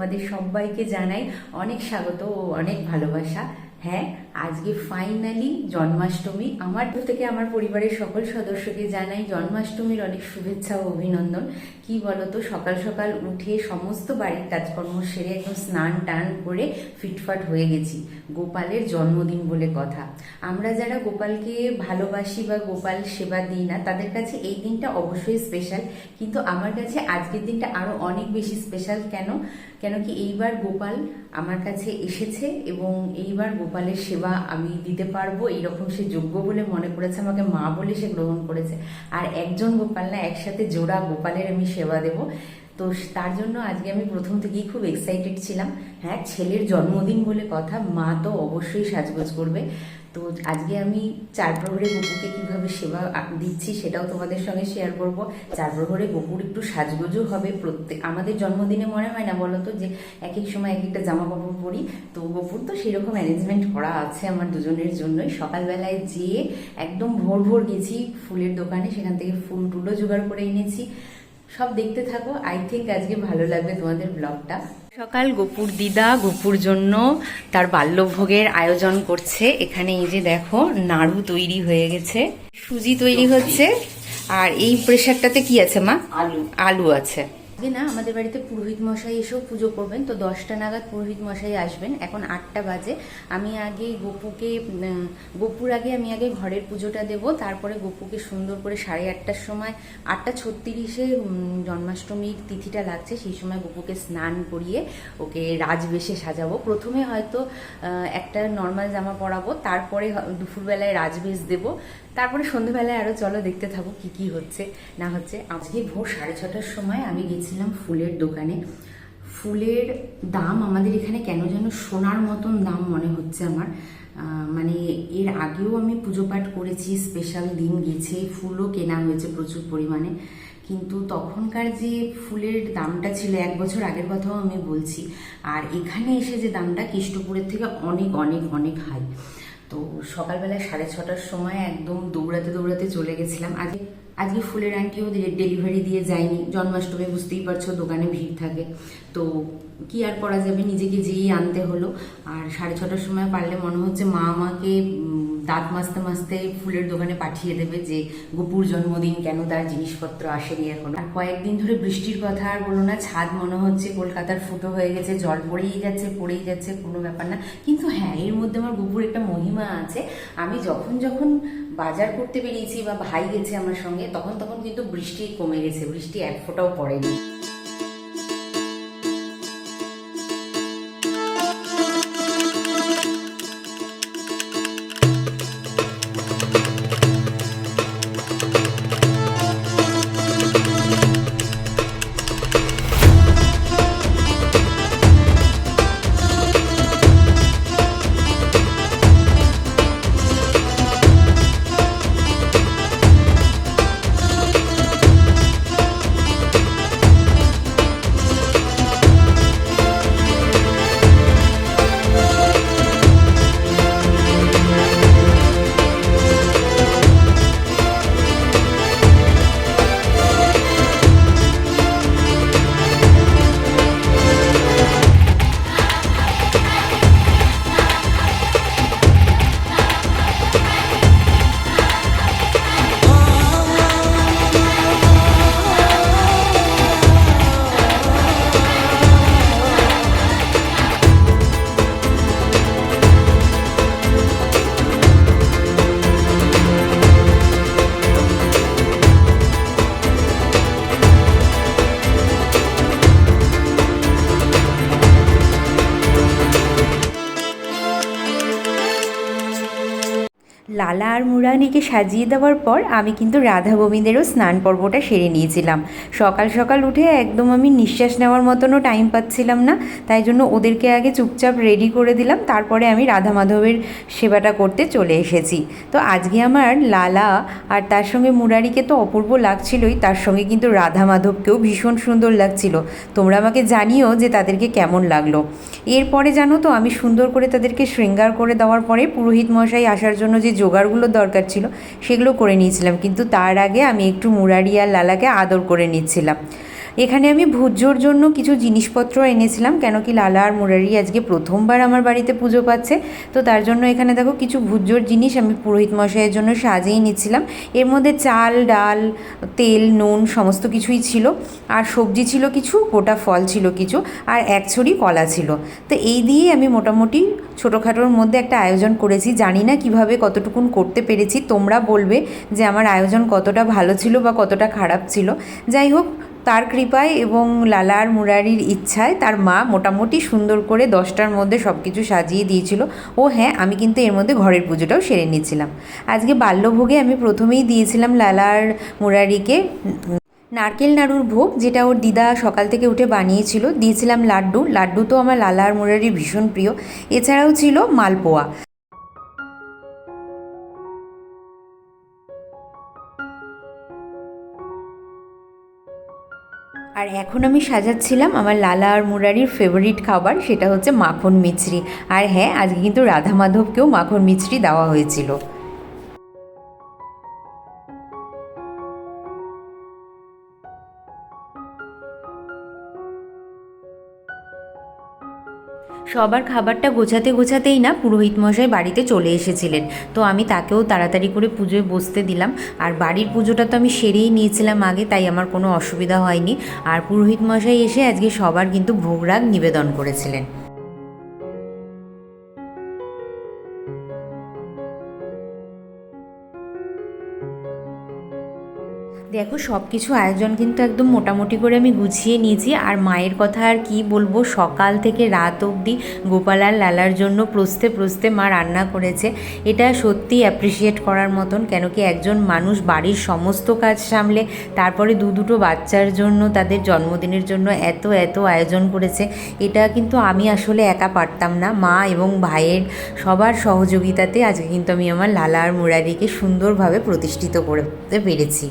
তোমাদের সবাইকে জানাই অনেক স্বাগত ও অনেক ভালোবাসা। হ্যাঁ আজকে ফাইনালি জন্মাষ্টমী। আমার থেকে আমার পরিবারের সকল সদস্যকে জানাই জন্মাষ্টমীর অনেক শুভেচ্ছা ও অভিনন্দন। কি বলতো, সকাল সকাল উঠে সমস্ত বাড়ির কাজকর্ম সেরে একদম স্নান টান করে ফিটফাট হয়ে গেছি। গোপালের জন্মদিন বলে কথা। আমরা যারা গোপালকে ভালোবাসি বা গোপাল সেবা দিই না, তাদের কাছে এই দিনটা অবশ্যই স্পেশাল কিন্তু আমার কাছে আজকের দিনটা আরও অনেক বেশি স্পেশাল কেন? কেন কি এইবার গোপাল আমার কাছে এসেছে এবং এইবার গোপালের সেবা আমি দিতে পারব, এইরকম সে যোগ্য বলে মনে করেছে, আমাকে মা বলে সে গ্রহণ করেছে। আর একজন গোপাল না, একসাথে জোড়া গোপালের আমি সেবা দেব। তো তার জন্য আজকে আমি প্রথম থেকেই খুব এক্সাইটেড ছিলাম। হ্যাঁ ছেলের জন্মদিন বলে কথা, মা তো অবশ্যই সাজগোজ করবে। তো আজকে আমি চার প্রহরে গপুকে কীভাবে সেবা দিচ্ছি সেটাও তোমাদের সঙ্গে শেয়ার করব। চার প্রহরে গপুর একটু সাজগোজও হবে। প্রত্যেক আমাদের জন্মদিনে মনে হয় না বলো তো যে এক এক সময় এক একটা জামা কাপড় পরি? তো গপুর তো সেরকম অ্যারেঞ্জমেন্ট করা আছে আমার দুজনের জন্যই। সকালবেলায় যেয়ে একদম ভোর ভোর গেছি ফুলের দোকানে, সেখান থেকে ফুল টুলো জোগাড় করে এনেছি। সব দেখতে থাকো। আই থিঙ্ক আজকে ভালো লাগবে তোমাদের ব্লগটা সকাল গোপুর দিদা গোপুর জন্য তার বাল্যভোগের আয়োজন করছে। এখানে এই যে দেখো নাড়ু তৈরি হয়ে গেছে সুজি তৈরি হচ্ছে। আর এই প্রেশারটাতে কি আছে মা? আলু। আলু আছে। আজকে না? আমাদের বাড়িতে পুরোহিত মশাই এসেও পুজো করবেন। তো দশটা নাগাদ পুরোহিত মশাই আসবেন। এখন আটটা বাজে। আমি আগে গোপুকে গোপুর আগে আমি আগে ঘরের পুজোটা দেব। তারপরে গোপুকে সুন্দর করে সাড়ে আটটার সময়, আটটা ছত্রিশে জন্মাষ্টমীর তিথিটা লাগছে। সেই সময় গোপুকে স্নান করিয়ে ওকে রাজবেশে সাজাবো। প্রথমে হয়তো একটা নর্মাল জামা পরাবো। তারপরে দুপুরবেলায় রাজবেশ দেবো। তারপরে সন্ধ্যেবেলায় আরও চলো দেখতে থাকো কি কি হচ্ছে, না হচ্ছে। আজকে ভোর সাড়ে ছটার সময় আমি গেছিলাম ফুলের দোকানে। ফুলের দাম আমাদের এখানে কেন যেন সোনার মতন দাম মনে হচ্ছে আমার। মানে এর আগেও আমি পুজো পাঠ করেছি স্পেশাল দিন গেছে, ফুলও কেনা হয়েছে প্রচুর পরিমাণে। কিন্তু তখনকার যে ফুলের দামটা ছিল, এক বছর আগের কথাও আমি বলছি, আর এখানে এসে যে দামটা কেষ্টপুরের থেকে অনেক অনেক অনেক হাই তো সকালবেলা সাড়ে ছটার সময় একদম দৌড়াতে দৌড়াতে চলে গেছিলাম। আজকে আজকে ফুলের আন্টিও ডেলিভারি দিয়ে যায়নি। জন্মাষ্টমী বুঝতেই পারছ, দোকানে ভিড় থাকে। তো কি আর করা যাবে? নিজেকে যেই আনতে হলো। আর সাড়ে ছটার সময় পারলে মনে হচ্ছে মা আমাকে দাঁত মাজতে মাজতে ফুলের দোকানে পাঠিয়ে দেবে যে, গোপুর জন্মদিন কেন তার জিনিসপত্র আসেনি এখন। আর কয়েকদিন ধরে বৃষ্টির কথা আর বলো না, ছাদ মনে হচ্ছে কলকাতার ফুটো হয়ে গেছে, জল পড়েই যাচ্ছে পড়েই যাচ্ছে, কোনো ব্যাপার না। কিন্তু হ্যাঁ এর মধ্যে আমার গোপুর একটা মহিমা আছে। আমি যখন যখন বাজার করতে বেরিয়েছি বা ভাই গেছে আমার সঙ্গে তখন তখন কিন্তু বৃষ্টি কমে গেছে বৃষ্টি এক ফোটাও পড়েনি। লালা আর মুরানিকে সাজিয়ে দেওয়ার পর আমি কিন্তু রাধা গোবিন্দেরও স্নান পর্বটা সেরে নিয়েছিলাম। সকাল সকাল উঠে একদম আমি নিঃশ্বাস নেওয়ার মতনও টাইম পাচ্ছিলাম না, তাই জন্য ওদেরকে আগে চুপচাপ রেডি করে দিলাম, তারপরে আমি রাধা মাধবের সেবাটা করতে চলে এসেছি। তো আজকে আমার লালা আর তার সঙ্গে মুরারিকে তো অপূর্ব লাগছিলই, তার সঙ্গে কিন্তু রাধা মাধবকেও ভীষণ সুন্দর লাগছিল। তোমরা আমাকে জানিও যে তাদেরকে কেমন লাগল। এরপরে জানো তো, আমি সুন্দর করে তাদেরকে শৃঙ্গার করে দেওয়ার পরে পুরোহিত মশাই আসার জন্য যে জোগাড়গুলো দরকার ছিল, সেগুলো করে নিয়েছিলাম। কিন্তু তার আগে আমি একটু মুরারি আর লালাকে আদর করে নিচ্ছিলাম। এখানে আমি ভুজোর জন্য কিছু জিনিসপত্র এনেছিলাম, কেন কি লালা আর মুরারি আজকে প্রথমবার আমার বাড়িতে পুজো পাচ্ছে। তো তার জন্য এখানে দেখো কিছু ভুজোর জিনিস আমি পুরোহিত মশাইয়ের জন্য সাজিয়ে নিচ্ছিলাম। এর মধ্যে চাল, ডাল, তেল, নুন সমস্ত কিছুই ছিল। আর সবজি ছিল কিছু, গোটা ফল ছিল কিছু, আর এক ছড়ি কলা ছিল। তো এই দিয়েই আমি মোটামুটি ছোটোখাটোর মধ্যে একটা আয়োজন করেছি। জানি না কীভাবে কতটুকুন করতে পেরেছি, তোমরা বলবে যে আমার আয়োজন কতটা ভালো ছিল বা কতটা খারাপ ছিল। যাই হোক তার কৃপায় এবং লালার মুরারির ইচ্ছায় তার মা মোটামুটি সুন্দর করে দশটার মধ্যে সব কিছু সাজিয়ে দিয়েছিল। ও হ্যাঁ আমি কিন্তু এর মধ্যে ঘরের পুজোটাও সেরে নিয়েছিলাম। আজকে বাল্যভোগে আমি প্রথমেই দিয়েছিলাম লালার মুরারিকে নারকেল নাড়ুর ভোগ, যেটা ওর দিদা সকাল থেকে উঠে বানিয়েছিল। দিয়েছিলাম লাড্ডু। লাড্ডু তো আমার লালার মুরারির ভীষণ প্রিয়। এছাড়াও ছিল মালপোয়া। আর এখন আমি সাজাচ্ছিলাম আমার লালা আর মুরারির ফেভারিট খাবার, সেটা হচ্ছে মাখন মিছরি। আর হ্যাঁ আজকে কিন্তু রাধা মাধবকেও মাখন মিছরি দেওয়া হয়েছিল। সবার খাবারটা গোছাতে গোছাতেই না পুরোহিত মশাই বাড়িতে চলে এসেছিলেন। তো আমি তাকেও তাড়াতাড়ি করে পুজোয় বসতে দিলাম। আর বাড়ির পুজোটা তো আমি সেরেই নিয়েছিলাম আগে, তাই আমার কোনো অসুবিধা হয়নি। আর পুরোহিত মশাই এসে আজকে সবার কিন্তু ভোগরাগ নিবেদন করেছিলেন। দেখো সব কিছু আয়োজন কিন্তু একদম মোটামুটি করে আমি গুছিয়ে নিয়েছি। আর মায়ের কথা আর কি বলব, সকাল থেকে রাত অবধি গোপাল আর লালার জন্য প্রস্তে প্রস্তে মা রান্না করেছে। এটা সত্যি অ্যাপ্রিসিয়েট করার মতন, কেন কি একজন মানুষ বাড়ির সমস্ত কাজ সামলে, তারপরে দু দুটো বাচ্চার জন্য, তাদের জন্মদিনের জন্য এত এত আয়োজন করেছে। এটা কিন্তু আমি আসলে একা পারতাম না। মা এবং ভাইয়ের সবার সহযোগিতাতে আজকে কিন্তু আমি আমার লালা আর মুরারিকে সুন্দরভাবে প্রতিষ্ঠিত করতে পেরেছি।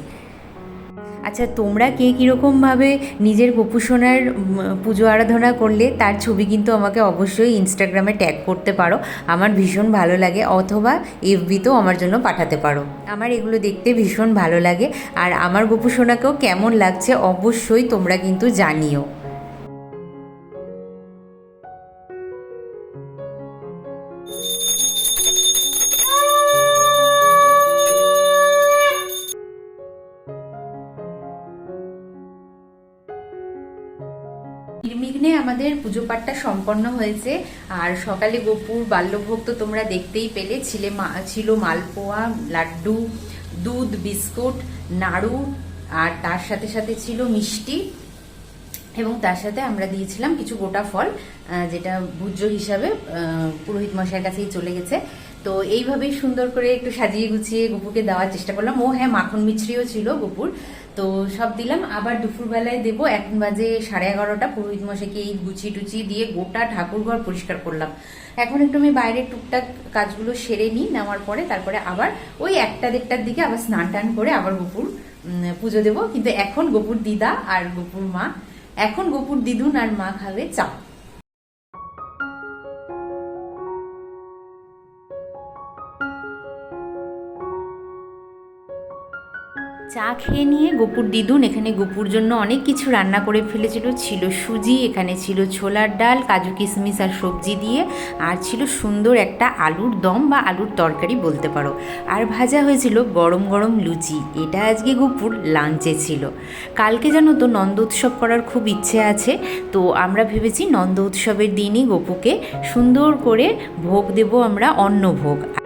আচ্ছা তোমরা কে কীরকমভাবে নিজের গোপুসোনার পুজো আরাধনা করলে, তার ছবি কিন্তু আমাকে অবশ্যই ইনস্টাগ্রামে ট্যাগ করতে পারো। আমার ভীষণ ভালো লাগে, অথবা এফবিতেও আমার জন্য পাঠাতে পারো। আমার এগুলো দেখতে ভীষণ ভালো লাগে, আর আমার গোপুসোনাকেও কেমন লাগছে অবশ্যই তোমরা কিন্তু জানিও। পুজো পাঠটা সম্পন্ন হয়েছে। আর সকালে গোপুর, বাল্যভোগ তো তোমরা দেখতেই পেলে। ছিলে ছিল মালপোয়া, লাড্ডু, দুধ, বিস্কুট, নাড়ু, আর তার সাথে সাথে ছিল মিষ্টি। এবং তার সাথে আমরা দিয়েছিলাম কিছু গোটা ফল যেটা ভূজ্য হিসাবে পুরোহিত মশাইয়ের কাছেই চলে গেছে। তো এইভাবেই সুন্দর করে একটু সাজিয়ে গুছিয়ে গপুকে দেওয়ার চেষ্টা করলাম। ও হ্যাঁ মাখন মিছরিও ছিল গপুর। তো সব দিলাম। আবার দুপুরবেলায় দেবো, এক বাজে সাড়ে এগারোটা। পুরোহিত মশাইকে এই গুছিয়ে টুচিয়ে দিয়ে গোটা ঠাকুরঘর পরিষ্কার করলাম। এখন একটু আমি বাইরের টুকটাক কাজগুলো সেরে নিই, নেওয়ার পরে তারপরে আবার ওই একটা দেড়টার দিকে আবার স্নান টান করে আবার গোপুর পুজো দেবো। কিন্তু এখন গোপুর দিদা আর গোপুর মা। এখন গোপুর দিদুন আর মা খাবে চা। খেয়ে নিয়ে গোপুর দিদুন এখানে গোপুর জন্য অনেক কিছু রান্না করে ফেলেছিল। ছিল সুজি, এখানে ছিল ছোলার ডাল, কাজু কিশমিশ আর সবজি দিয়ে। আর ছিল সুন্দর একটা আলুর দম বা আলুর তরকারি বলতে পারো। আর ভাজা হয়েছিল গরম গরম লুচি। এটা আজকে গোপুর লাঞ্চে ছিল। কালকে জানো তো নন্দ উৎসব করার খুব ইচ্ছে আছে। তো আমরা ভেবেছি নন্দ উৎসবের দিনই গোপুকে সুন্দর করে ভোগ দেব আমরা অন্নভোগ তো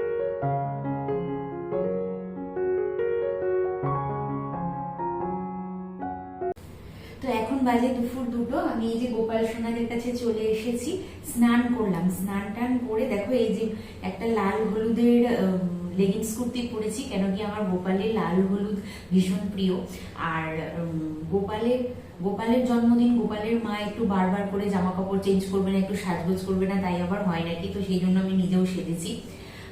বাজে দুপুর দুটো, আমি এই যে গোপাল সোনাদের কাছে চলে এসেছি, স্নান করলাম। স্নান টান করে দেখো এই যে একটা লাল হলুদের লেগিংস কুর্তি পরেছি, কেন কি আমার গোপালের লাল হলুদ ভীষণ প্রিয়। আর গোপালের গোপালের জন্মদিন, গোপালের মা একটু বারবার করে জামা কাপড় চেঞ্জ করবে না, একটু সাজগোজ করবে না, তাই আবার হয় নাকি? তো সেই জন্য আমি নিজেও সেজেছি।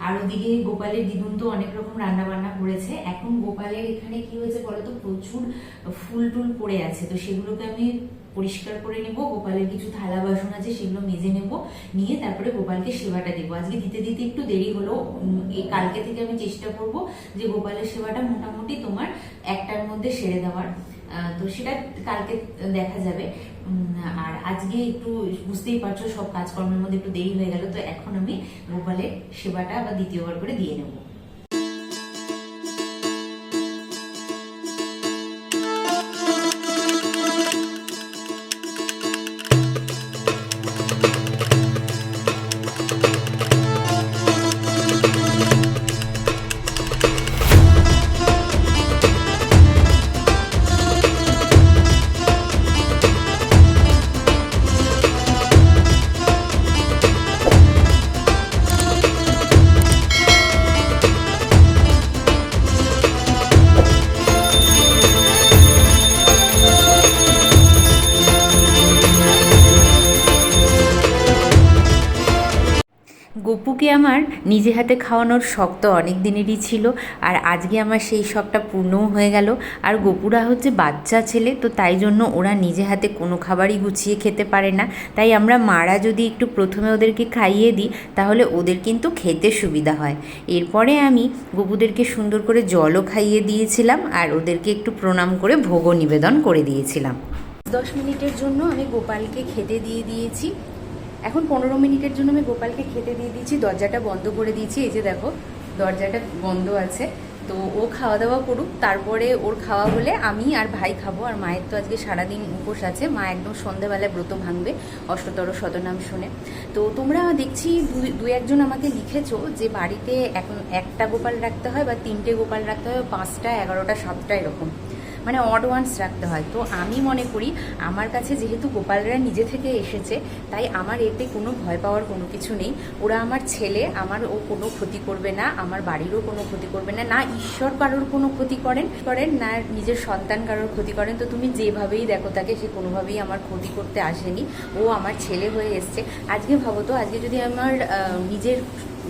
আর ওদিকে গোপালের দিদুন তো অনেক রকম রান্না বান্না করেছে। এখন গোপালের এখানে কি হয়েছে বলতো প্রচুর ফুল টুল পড়ে আছে। তো সেগুলোকে আমি পরিষ্কার করে নেব। গোপালের কিছু থালা বাসন আছে, সেগুলো মেজে নেব। নিয়ে তারপরে গোপালকে সেবাটা দেবো। আজকে দিতে দিতে একটু দেরি হলো। এই কালকে থেকে আমি চেষ্টা করব যে গোপালের সেবাটা মোটামুটি তোমার একটার মধ্যে সেরে দেওয়ার। তো সেটা কালকে দেখা যাবে। আর আজকে একটু বুঝতেই পারছ সব কাজকর্মের মধ্যে একটু দেরি হয়ে গেল, তো এখন আমি গোপালের সেবাটা আবার দ্বিতীয়বার করে দিয়ে নেব। নিজে হাতে খাওয়ানোর শখ তো অনেক দিনেরই ছিল, আর আজকে আমার সেই শখটা পূর্ণও হয়ে গেল। আর গপুরা হচ্ছে বাচ্চা ছেলে, তো তাই জন্য ওরা নিজে হাতে কোনো খাবারই গুছিয়ে খেতে পারে না। তাই আমরা মারা যদি একটু প্রথমে ওদেরকে খাইয়ে দিই, তাহলে ওদের কিন্তু খেতে সুবিধা হয়। এরপরে আমি গপুদেরকে সুন্দর করে জলও খাইয়ে দিয়েছিলাম, আর ওদেরকে একটু প্রণাম করে ভোগও নিবেদন করে দিয়েছিলাম। দশ মিনিটের জন্য আমি গোপালকে খেতে দিয়ে দিয়েছি। এখন পনেরো মিনিটের জন্য আমি গোপালকে খেতে দিয়ে দিয়েছি, দরজাটা বন্ধ করে দিয়েছি। এই যে দেখো, দরজাটা বন্ধ আছে। তো ও খাওয়া দাওয়া করুক, তারপরে ওর খাওয়া হলে আমি আর ভাই খাব। আর মায়ের তো আজকে সারাদিন উপোস আছে। মা একদম সন্ধেবেলায় ব্রত ভাঙবে, অষ্টতর শতনাম শুনে। তো তোমরা দেখছি দু একজন আমাকে লিখেছো যে বাড়িতে এখন একটা গোপাল রাখতে হয় বা তিনটে গোপাল রাখতে হয়, পাঁচটা, এগারোটা, সাতটা এরকম। মানে অড ওয়ান্স রাখতে হয়। তো আমি মনে করি, আমার কাছে যেহেতু গোপালরা নিজে থেকে এসেছে, তাই আমার এতে কোনো ভয় পাওয়ার কোনো কিছু নেই। ওরা আমার ছেলে আমার ও কোনো ক্ষতি করবে না, আমার বাড়িরও কোনো ক্ষতি করবে না না ঈশ্বর কারোর কোনো ক্ষতি করেন করেন, না নিজের সন্তান কারোর ক্ষতি করেন। তো তুমি যেভাবেই দেখো তাকে, সে কোনোভাবেই আমার ক্ষতি করতে আসেনি। ও আমার ছেলে হয়ে এসছে। আজকে ভাবো তো, আজকে যদি আমার নিজের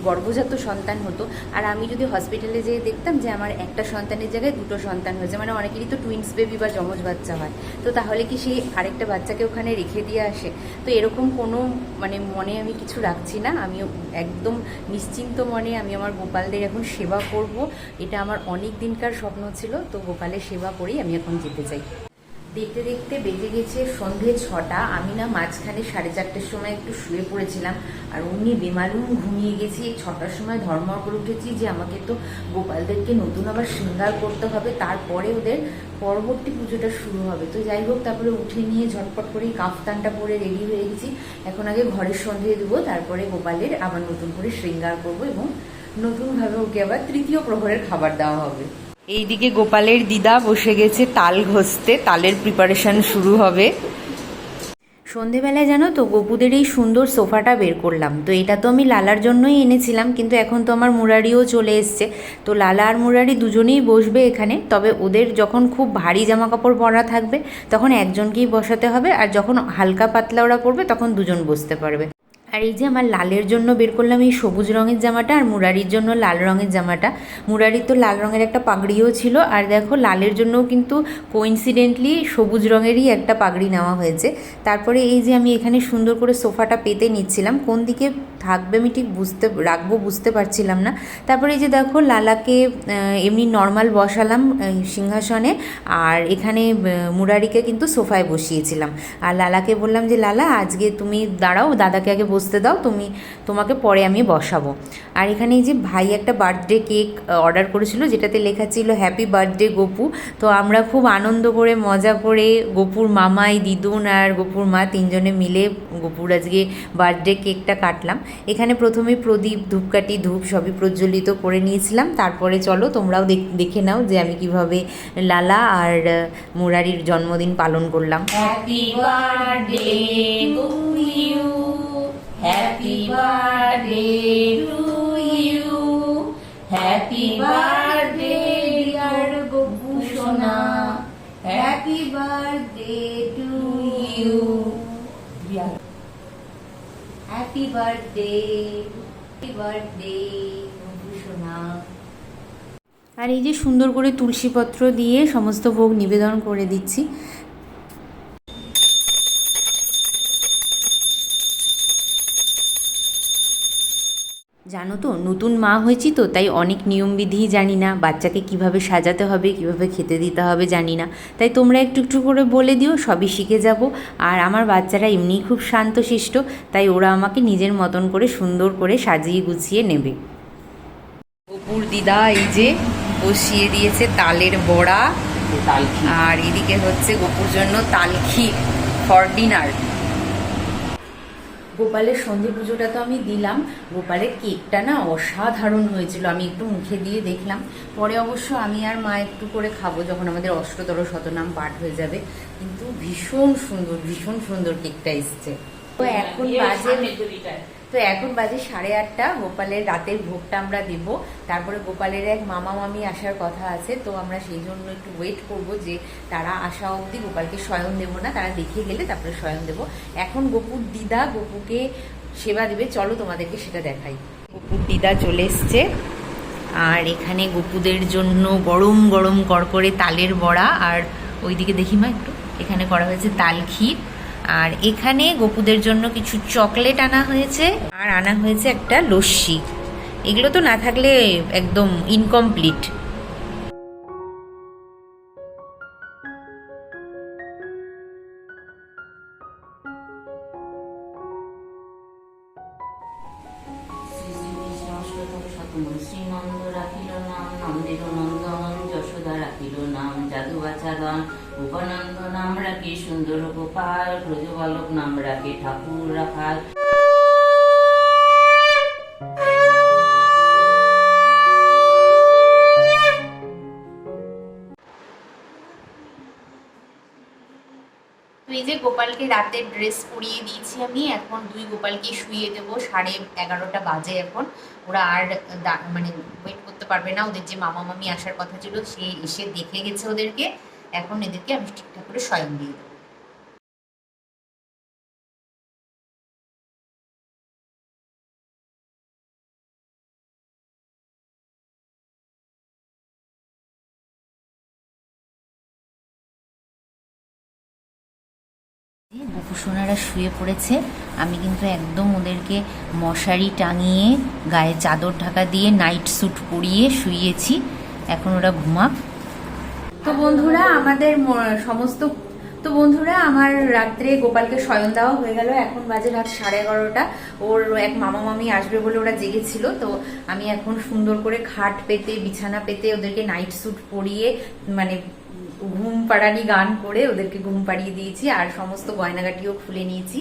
গর্ভজাত সন্তান হতো, আর আমি যদি হসপিটালে যেয়ে দেখতাম যে আমার একটা সন্তানের জায়গায় দুটো সন্তান হয়েছে মানে অনেকেরই তো টুইন্স বেবি বা যমজ বাচ্চা হয়, তো তাহলে কি সেই আরেকটা বাচ্চাকে ওখানে রেখে দিয়ে আসে? তো এরকম কোনো মানে মনে আমি কিছু রাখছি না আমি একদম নিশ্চিন্ত মনে আমি আমার গোপালদের এখন সেবা করব, এটা আমার অনেক দিনকার স্বপ্ন ছিল, তো গোপালের সেবা করেই আমি এখন যেতে চাই। দেখতে দেখতে বেজে গেছে সন্ধে ছটা। আমি না মাঝখানে সাড়ে চারটের সময় একটু শুয়ে পড়েছিলাম, আর অমনি বেমালুম ঘুমিয়ে গেছি। ছটার সময় ধর্ম করে উঠেছি যে আমাকে তো গোপালদেরকে নতুন আবার শৃঙ্গার করতে হবে, তারপরে ওদের পরবর্তী পুজোটা শুরু হবে। তো যাই হোক, তারপরে উঠে নিয়ে ঝটপট করে কাফতানটা পরে রেডি হয়ে গেছি। এখন আগে ঘরের সন্ধে দেবো তারপরে গোপালের আবার নতুন করে শৃঙ্গার করব এবং নতুনভাবে ওকে আবার তৃতীয় প্রহরের খাবার দেওয়া হবে। এইদিকে গোপালের দিদা বসে গেছে তাল ঘষতে, তালের প্রিপারেশন শুরু হবে। সন্ধেবেলায় জানো তো, গোপুদের এই সুন্দর সোফাটা বের করলাম। তো এটা তো আমি লালার জন্যই এনেছিলাম, কিন্তু এখন তো আমার মুরারিও চলে এসছে। তো লালা আর মুরারি দুজনেই বসবে এখানে, তবে ওদের যখন খুব ভারী জামা কাপড় পরা থাকবে, তখন একজনকেই বসাতে হবে, আর যখন হালকা পাতলা ওরা পরবে, তখন দুজন বসতে পারবে। আর এই যে আমার লালের জন্য বের করলাম এই সবুজ রঙের জামাটা আর মুরারির জন্য লাল রঙের জামাটা। মুরারির তো লাল রঙের একটা পাগড়িও ছিল আর দেখো লালের জন্যও কিন্তু কোইন্সিডেন্টলি সবুজ রঙেরই একটা পাগড়ি নেওয়া হয়েছে। তারপরে এই যে আমি এখানে সুন্দর করে সোফাটা পেতে নিচ্ছিলাম, কোন দিকে থাকবে আমি ঠিক বুঝতে, রাখব বুঝতে পারছিলাম না। তারপরে এই যে দেখো লালাকে এমনি নর্মাল বসালাম সিংহাসনে আর এখানে মুরারিকে কিন্তু সোফায় বসিয়েছিলাম। আর লালাকে বললাম যে, লালা, আজকে তুমি দাঁড়াও, দাদাকে আগে বসতে দাও, তুমি, তোমাকে পরে আমি বসাবো। আর এখানে এই যে ভাই একটা বার্থডে কেক অর্ডার করেছিল, যেটাতে লেখা ছিল হ্যাপি বার্থডে গপু। তো আমরা খুব আনন্দ করে, মজা করে, গপুর মামাই, দিদুন আর গপুর মা তিনজনে মিলে গপুর আজকে বার্থডে কেকটা কাটলাম। এখানে প্রথমে প্রদীপ, ধূপকাঠি, ধূপ সবই প্রজ্বলিত করে নিয়েছিলাম। তারপরে চলো, তোমরাও দেখে নাও যে আমি কীভাবে লালা আর মুরারির জন্মদিন পালন করলাম। Happy birthday happy birthday to you happy birthday dear Gopu সোনা happy birthday to you happy birthday happy birthday সোনা আর এই যে সুন্দর করে তুলসীপত্র দিয়ে সমস্ত ভোগ নিবেদন করে দিচ্ছি। জানো তো নতুন মা হয়েছি তো তাই অনেক নিয়মবিধি জানি না বাচ্চাকে কীভাবে সাজাতে হবে কীভাবে খেতে দিতে হবে জানি না। তাই তোমরা একটু একটু করে বলে দিও সবই শিখে যাব। আর আমার বাচ্চারা এমনিই খুব শান্তশিষ্ট তাই ওরা আমাকে নিজের মতন করে সুন্দর করে সাজিয়ে গুছিয়ে নেবে। অপুর দিদা এই যে বসিয়ে দিয়েছে তালের বড়া। আর এদিকে হচ্ছে গোপুর জন্য তালখি ফর ডিনার গোপালের সন্ধে পুজোটা তো আমি দিলাম। গোপালের কেকটা না অসাধারণ হয়েছিল। আমি একটু মুখে দিয়ে দেখলাম। পরে অবশ্য আমি আর মা একটু করে খাব যখন আমাদের অষ্টতর শতনাম পাঠ হয়ে যাবে। কিন্তু ভীষণ সুন্দর ভীষণ সুন্দর কেকটা এসছে। তো এখন বাজে তো এখন বাজে সাড়ে আটটা। গোপালের রাতের ভোগটা আমরা দেব। তারপরে গোপালের এক মামা মামি আসার কথা আছে, তো আমরা সেই জন্য একটু ওয়েট করব যে তারা আসা অবধি গোপালকে স্বয়ং দেবো না। তারা দেখে গেলে তারপরে স্বয়ং দেবো। এখন গোপুর দিদা গোপুকে সেবা দেবে। চলো তোমাদেরকে সেটা দেখাই। গোপুর দিদা চলে এসছে। আর এখানে গোপুদের জন্য গরম গরম করকরে তালের বড়া। আর ওইদিকে দেখি মা একটু। এখানে করা হয়েছে তাল ক্ষীর। আর এখানে গোপুদের জন্য কিছু চকলেট আনা হয়েছে, আর আনা হয়েছে একটা লস্যি। এগুলো তো না থাকলে একদম ইনকমপ্লিট শ্রীনন্দ রাখিল নাম নন্দের নন্দন, যশোদা রাখিল নাম জাদু বাচাদন নাম রাখি সুন্দর গোপাল, ব্রজবালক নাম রাখে ঠাকুর রাখাল। এই যে গোপালকে রাতে ড্রেস পরিয়ে দিয়েছি আমি, এখন দুই গোপালকে শুয়ে দেবো সাড়ে এগারোটা বাজে এখন। ওরা আর মানে ওয়েট করতে পারবে না, ওদের যে মামা মামি আসার কথা ছিল, সে এসে দেখে গেছে ওদেরকে। এখন এদেরকে আমি ঠিকঠাক করে স্বয়ং দিয়ে দেবো। গোপুসোনারা শুয়ে পড়েছে, আমি কিন্তু একদম ওদেরকে মশারি টাঙিয়ে, গায়ে চাদর ঢাকা দিয়ে নাইট স্যুট পরিয়ে শুইয়েছি এখন ওরা ঘুমাক। তো বন্ধুরা, আমাদের সমস্ত, তো বন্ধুরা, আমার রাত্রে গোপালকে শয়ন দেওয়া হয়ে গেল। এখন বাজে রাত সাড়ে এগারোটা। ওর এক মামা মামি আসবে বলে ওরা জেগেছিল। তো আমি এখন সুন্দর করে খাট পেতে, বিছানা পেতে, ওদেরকে নাইট স্যুট পরিয়ে মানে ঘুম পাড়ানি গান করে ওদেরকে ঘুম পাড়িয়ে দিয়েছি। আর সমস্ত গয়নাগাটিও খুলে নিয়েছি।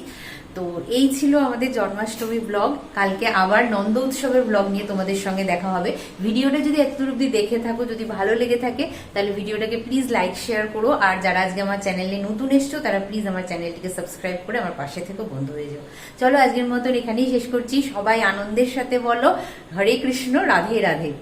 তো এই ছিল আমাদের জন্মাষ্টমী ব্লগ কালকে আবার নন্দ উৎসবের ব্লগ নিয়ে তোমাদের সঙ্গে দেখা হবে। ভিডিওটা যদি এতদূর অব্দি দেখে থাকো, যদি ভালো লেগে থাকে, তাহলে ভিডিওটাকে প্লিজ লাইক শেয়ার করো। আর যারা আজকে আমার চ্যানেলে নতুন এসছো, তারা প্লিজ আমার চ্যানেলটিকে সাবস্ক্রাইব করে আমার পাশে থেকে বন্ধু হয়ে যাও। চলো আজকের মতন এখানেই শেষ করছি। সবাই আনন্দের সাথে বলো। হরে কৃষ্ণ, রাধে রাধে।